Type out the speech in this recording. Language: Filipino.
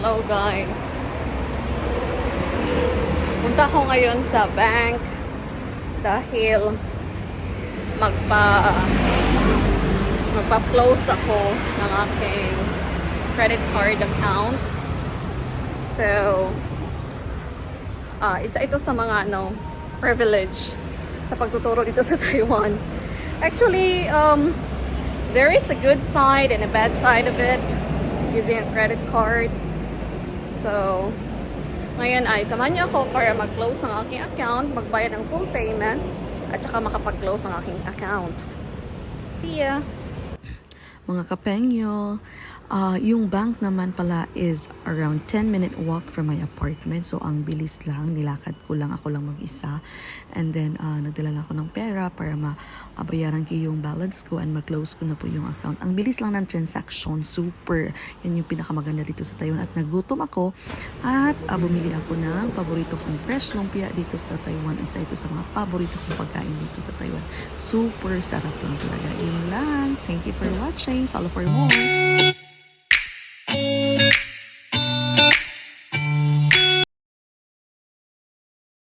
So guys, punta ko ngayon sa bank dahil magpa magpa-close ako ng aking credit card account. So, ah isa ito sa mga ano, privilege sa pagtuturo dito sa Taiwan. Actually, um, there is a good side and a bad side of it using a credit card. So, ngayon ay samahan niyo ako para mag-close ng aking account, magbayad ng full payment, at saka makapag-close ng aking account. See ya! Mga kapengyo, ah, yung bank naman pala is around 10 minute walk from my apartment. So, ang bilis lang. Nilakad ko lang. Ako lang mag-isa. And then, ah, nagdala lang ako ng pera para mabayaran ko yung balance ko and mag-close ko na po yung account. Ang bilis lang ng transaction. Super. Yan yung pinakamaganda dito sa Taiwan. At nagutom ako. At ah, bumili ako ng paborito kong fresh lumpia dito sa Taiwan. Isa ito sa mga paborito kong pagkain dito sa Taiwan. Super sarap lang talaga. Yun lang. Thank you for watching. Follow for more.